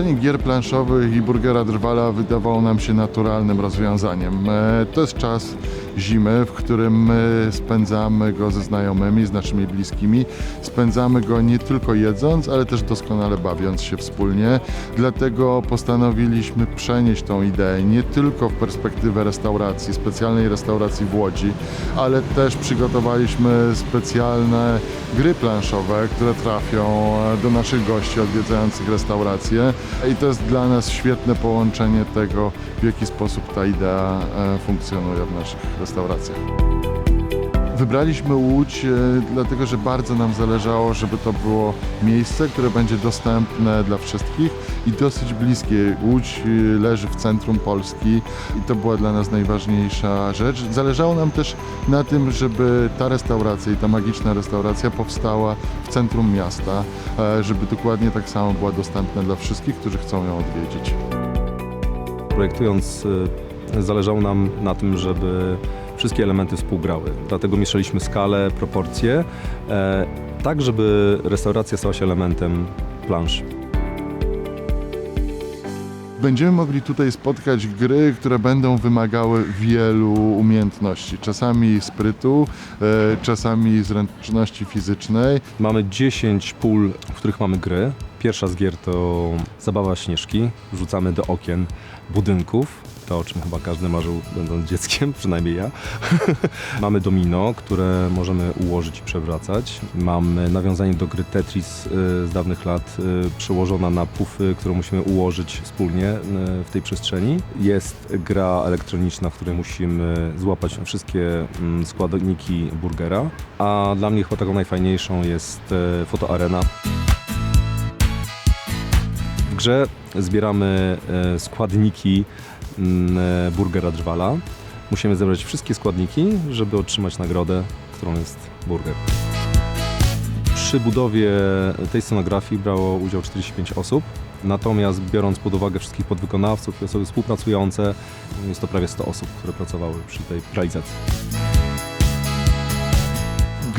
Połączenie gier planszowych i burgera drwala wydawało nam się naturalnym rozwiązaniem. E, To jest czas zimy, w którym my spędzamy go ze znajomymi, z naszymi bliskimi. Spędzamy go nie tylko jedząc, ale też doskonale bawiąc się wspólnie. Dlatego postanowiliśmy przenieść tą ideę nie tylko w perspektywę restauracji, specjalnej restauracji w Łodzi, ale też przygotowaliśmy specjalne gry planszowe, które trafią e, do naszych gości odwiedzających restaurację. I to jest dla nas świetne połączenie tego, w jaki sposób ta idea e, funkcjonuje w naszych restauracjach. Wybraliśmy Łódź, e, dlatego że bardzo nam zależało, żeby to było miejsce, które będzie dostępne dla wszystkich i dosyć bliskie. Łódź e, leży w centrum Polski i to była dla nas najważniejsza rzecz. Zależało nam też na tym, żeby ta restauracja i ta magiczna restauracja powstała w centrum miasta, e, żeby dokładnie tak samo była dostępna dla wszystkich, którzy chcą ją odwiedzić. Projektując, zależało nam na tym, żeby wszystkie elementy współgrały. Dlatego mieszaliśmy skalę, proporcje, e, tak żeby restauracja stała się elementem planszy. Będziemy mogli tutaj spotkać gry, które będą wymagały wielu umiejętności. Czasami sprytu, e, czasami zręczności fizycznej. Mamy 10 pól, w których mamy gry. Pierwsza z gier to zabawa śnieżki. Wrzucamy do okien budynków. To, o czym chyba każdy marzył, będąc dzieckiem, przynajmniej ja. Mamy domino, które możemy ułożyć i przewracać. Mamy nawiązanie do gry Tetris y, z dawnych lat, y, przełożona na pufy, którą musimy ułożyć wspólnie y, w tej przestrzeni. Jest gra elektroniczna, w której musimy złapać wszystkie mm, składniki burgera. A dla mnie chyba taką najfajniejszą jest fotoarena. W grze zbieramy składniki burgera drwala. Musimy zebrać wszystkie składniki, żeby otrzymać nagrodę, którą jest burger. Przy budowie tej scenografii brało udział 45 osób, natomiast biorąc pod uwagę wszystkich podwykonawców i osoby współpracujące, jest to prawie 100 osób, które pracowały przy tej realizacji.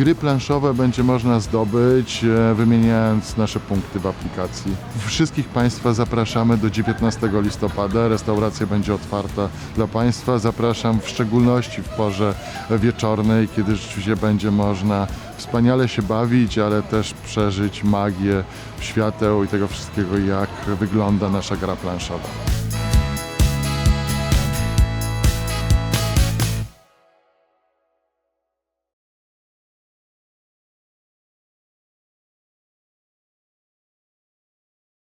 Gry planszowe będzie można zdobyć e, wymieniając nasze punkty w aplikacji. Wszystkich Państwa zapraszamy do 19 listopada. Restauracja będzie otwarta dla Państwa. Zapraszam w szczególności w porze wieczornej, kiedy rzeczywiście będzie można wspaniale się bawić, ale też przeżyć magię świateł i tego wszystkiego, jak wygląda nasza gra planszowa.